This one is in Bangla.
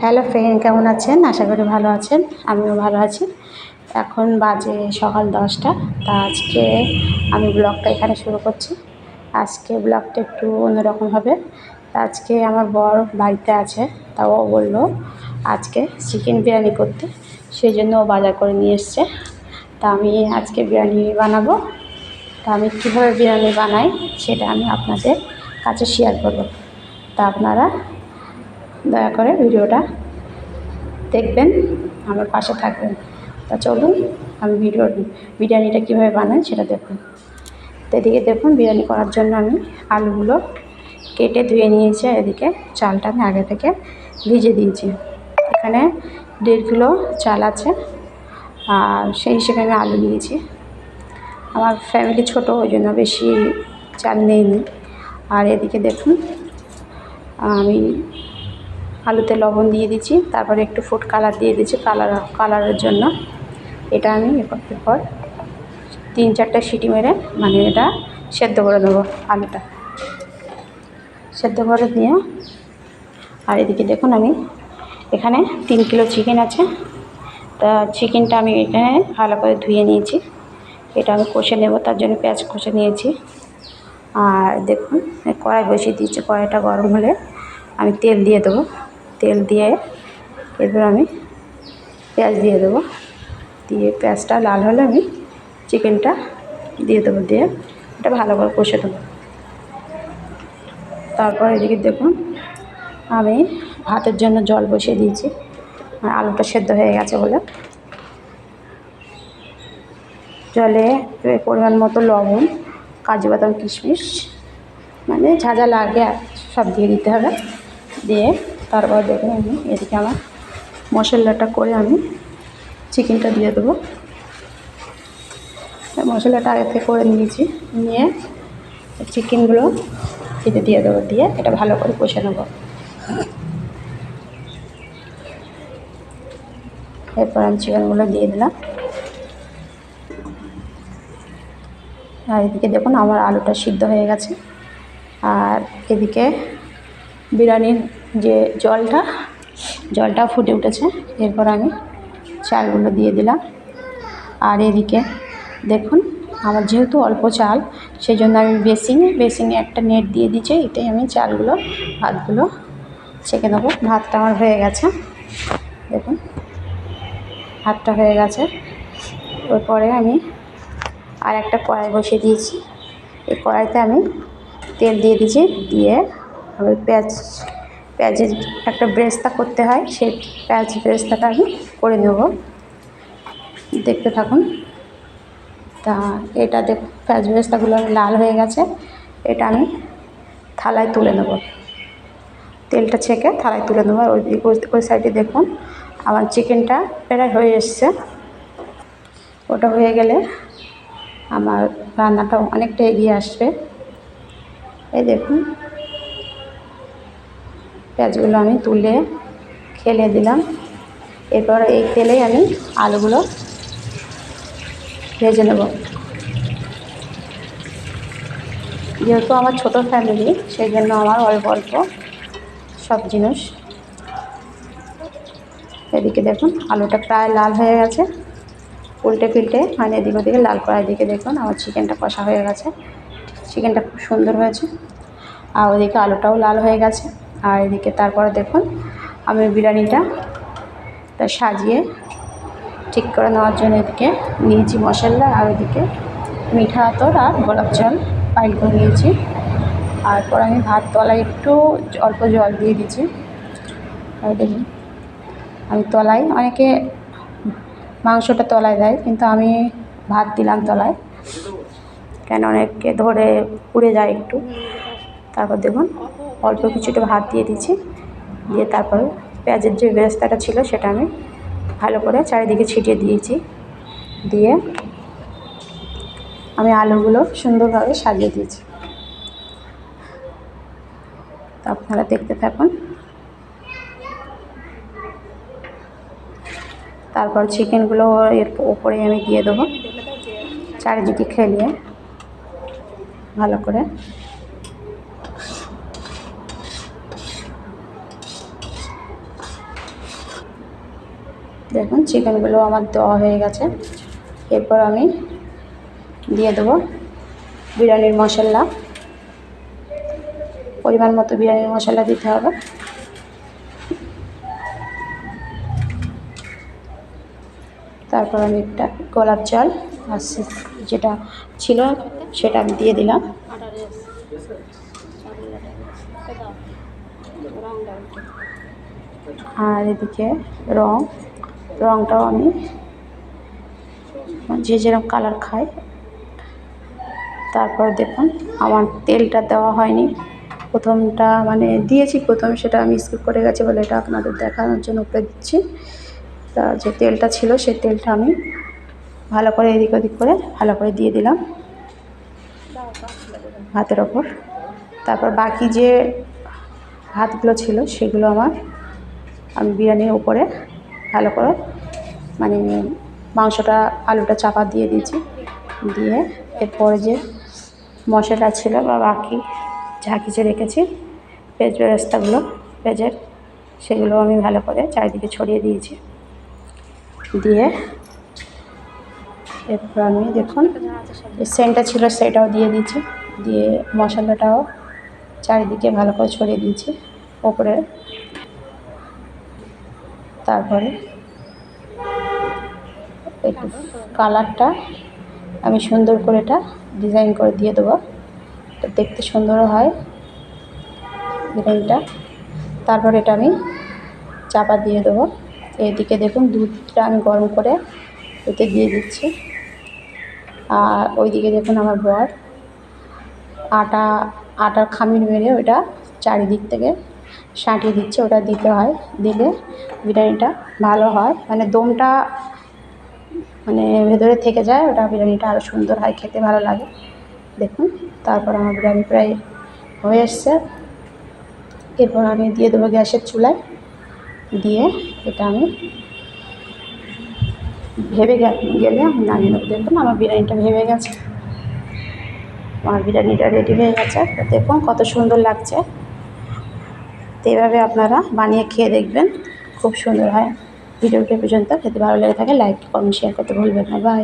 হ্যালো ফ্রেন্ড কেমন আছেন? আশা করি ভালো আছেন। আমিও ভালো আছি। এখন বাজে সকাল দশটা। তা আজকে আমি ব্লগটা এখানে শুরু করছি। আজকে ব্লগটা একটু অন্যরকম হবে। আজকে আমার বর বাড়িতে আছে। তা ও বলল আজকে চিকেন বিরিয়ানি করতে। সেই জন্য ও বাজার করে নিয়ে এসছে। তা আমি আজকে বিরিয়ানি বানাবো। তা আমি কীভাবে বিরিয়ানি বানাই সেটা আমি আপনাদের কাছে শেয়ার করব। তা আপনারা দয়া করে ভিডিওটা দেখবেন, আমার পাশে থাকবেন। তা চলুন, আমি ভিডিও, বিরিয়ানিটা কীভাবে বানাই সেটা দেখুন। তো এদিকে দেখুন, বিরিয়ানি করার জন্য আমি আলুগুলো কেটে ধুয়ে নিয়েছি এদিকে চালটা আমি আগে থেকে ভিজে দিয়েছি। এখানে দেড় কিলো চাল আছে, আর সেই হিসেবে আমি আলু নিয়েছি আমার ফ্যামিলি ছোট, ওই জন্য বেশি চাল নেইনি। আর এদিকে দেখুন, আমি আলুতে লবণ দিয়ে দিচ্ছি, তারপরে একটু ফুড কালার দিয়ে দিচ্ছি কালার কালারের জন্য। এটা আমি এরপর তিন চারটে সিটি মেরে মানে এটা সেদ্ধ করে দেবো আলুটা। সেদ্ধ করে দিয়ে আর এদিকে দেখুন আমি এখানে তিন কিলো চিকেন আছে। তা চিকেনটা আমি এখানে ভালো করে ধুয়ে নিয়েছি। এটা আমি কষে নেব, তার জন্য পেঁয়াজ কষে নিয়েছি। আর দেখুন, কড়াই বসিয়ে দিয়েছি, কড়াইটা গরম হলে আমি তেল দিয়ে দেবো। তেল দিয়ে এরপর আমি পেঁয়াজ দিয়ে দেবো। দিয়ে পেঁয়াজটা লাল হলে আমি চিকেনটা দিয়ে দেবো, দিয়ে এটা ভালো করে কষে দেবো। তারপর এদিকে দেখুন আমি ভাতের জন্য জল বসিয়ে দিয়েছি। আর আলুটা সেদ্ধ হয়ে গেছে বলে। জলে পরিমাণ মতো লবণ, কাজু বাদাম, কিশমিশ মানে যা যা লাগে সব দিয়ে দিতে হবে। দিয়ে তারপর দেখুন আমি এদিকে আমার মশলাটা করে আমি চিকেনটা দিয়ে দেবো। মশলাটা আগে থেকে করে নিয়েছি, নিয়ে চিকেনগুলো এতে দিয়ে দেবো, দিয়ে এটা ভালো করে কষে নেব। এরপর আমি চিকেনগুলো দিয়ে দিলাম। আর এদিকে দেখুন আমার আলুটা সিদ্ধ হয়ে গেছে। আর এদিকে বিরিয়ানির যে জলটা জলটা ফুটে উঠেছে। এরপর আমি চালগুলো দিয়ে দিলাম। আর এদিকে দেখুন, আমার যেহেতু অল্প চাল সেই জন্য আমি বেসিনে বেসিনে একটা নেট দিয়ে দিচ্ছি এটাই আমি চালগুলো, ভাতগুলো ছেঁকে দেবো ভাতটা আমার হয়ে গেছে। দেখুন, ভাতটা হয়ে গেছে। এরপরে আমি আর একটা কড়াই বসিয়ে দিয়েছি। এই কড়াইতে আমি তেল দিয়ে দিয়েছি, দিয়ে আবার পেঁয়াজ পেঁয়াজের একটা ব্রেস্তা করতে হয় সেই পেঁয়াজ ব্রেস্তাটা আমি করে নেব। দেখতে থাকুন। তা এটা দেখ পেঁয়াজ ব্রেস্তাগুলো লাল হয়ে গেছে, এটা আমি থালায় তুলে নেব। তেলটা ছেঁকে থালায় তুলে নেব। ওই ওই সাইডে দেখুন, আমার চিকেনটা প্রায় হয়ে এসছে। ওটা হয়ে গেলে আমার রান্নাটা অনেকটা এগিয়ে আসবে। এই দেখুন পেঁয়াজগুলো আমি তুলে খেলে দিলাম। এরপর এই তেলেই আমি আলুগুলো ভেজে নেব। যেহেতু আমার ছোট ফ্যামিলি সেই জন্য আমার অল্প অল্প সব জিনিস। এদিকে দেখুন, আলুটা প্রায় লাল হয়ে গেছে। উল্টে পিল্টে মানে এদিক ওদিকে লাল করার এদিকে দেখুন, আমার চিকেনটা কষা হয়ে গেছে। চিকেনটা খুব সুন্দর হয়েছে। আর ওদিকে আলুটাও লাল হয়ে গেছে। আর এদিকে তারপরে দেখুন, আমি বিরিয়ানিটা তা সাজিয়ে ঠিক করে নেওয়ার জন্য এদিকে নিয়েছি মশলা আর এদিকে মিঠা আতর আর গোলাপ জল পাইল করে নিয়েছি। তারপর আমি ভাত তলায় একটু অল্প জল দিয়ে দিয়েছি। আর দেখুন, আমি তলায়, অনেকে মাংসটা তলায় দেয়, কিন্তু আমি ভাত দিলাম তলায়। কেন অনেককে ধরে পুড়ে যায় একটু। তারপর দেখুন অল্প কিছুটা ভাত দিয়ে দিচ্ছি দিয়ে তারপর পেঁয়াজের যে বেরেস্তাটা ছিল সেটা আমি ভালো করে চারিদিকে ছিটিয়ে দিয়েছি। দিয়ে আমি আলুগুলো সুন্দরভাবে সাজিয়ে দিয়েছি। তো আপনারা দেখতে থাকুন। তারপর চিকেনগুলো এর উপরে আমি দিয়ে দেবো। চারিদিকে খেলিয়ে ভালো করে দেখুন চিকেনগুলো আমার দেওয়া হয়ে গেছে। এরপর আমি দিয়ে দেবো বিরিয়ানির মশলা। পরিমাণ মতো বিরিয়ানির মশলা দিতে হবে। তারপর আমি একটা গোলাপ জল আর যেটা ছিল সেটা আমি দিয়ে দিলাম। আর এদিকে রং। রংটাও আমি যে যেরকম কালার খায় তারপর দেখুন, আমার তেলটা দেওয়া হয়নি। প্রথমটা মানে দিয়েছি প্রথম, সেটা আমি স্কিপ করে গেছি বলে এটা আপনাদের দেখানোর জন্য উপরে দিচ্ছি। তা যে তেলটা ছিল সেই তেলটা আমি ভালো করে এদিক ওদিক করে ভালো করে দিয়ে দিলাম ভাতের ওপর। তারপর বাকি যে ভাতগুলো ছিল, সেগুলো আমার আমি বিরিয়ানির উপরে ভালো করে মানে মাংসটা, আলুটা চাপা দিয়ে দিয়েছি। দিয়ে এরপরে যে মশলা ছিল বা বাকি যা কিছু রেখেছি পেঁয়াজ বেরেস্তাগুলো পেঁয়াজের সেগুলো আমি ভালো করে চারিদিকে ছড়িয়ে দিয়েছি। দিয়ে এরপর আমি দেখুন সেন্টটা ছিল সেটাও দিয়ে দিয়েছি। দিয়ে মশলাটাও চারিদিকে ভালো করে ছড়িয়ে দিয়েছি, ওপরে। তারপরে একটু কালারটা আমি সুন্দর করে এটা ডিজাইন করে দিয়ে দেবো। দেখতে সুন্দরও হয় ডিজাইনটা। তারপর এটা আমি চাপা দিয়ে দেবো। এদিকে দেখুন দুধটা আমি গরম করে এতে দিয়ে দিচ্ছি। আর ওইদিকে দেখুন আমার বর। আটা, আটার খামির মেরে ওটা চারিদিক থেকে সাঁটিয়ে দিচ্ছে, ওটা দিতে হয়। দিলে বিরিয়ানিটা ভালো হয়। মানে দমটা মানে ভেতরে থেকে যায়, ওটা বিরিয়ানিটা আরও সুন্দর হয়, খেতে ভালো লাগে। দেখুন, তারপর আমার বিরিয়ানি প্রায় হয়ে এসছে। এরপর আমি দিয়ে দেবো গ্যাসের চুলায়। দিয়ে এটা আমি ভেবে গেলে আমি নামিয়ে নেব। দেখুন, আমার বিরিয়ানিটা ভেবে গেছে। আমার বিরিয়ানিটা রেডি হয়ে গেছে। দেখুন, কত সুন্দর লাগছে। তো এভাবে আপনারা বানিয়ে খেয়ে দেখবেন। খুব সুন্দর হয়। ভিডিওটি পর্যন্ত। খেতে ভালো লেগে থাকে লাইক কমেন্ট শেয়ার করতে ভুলবেন না। বাই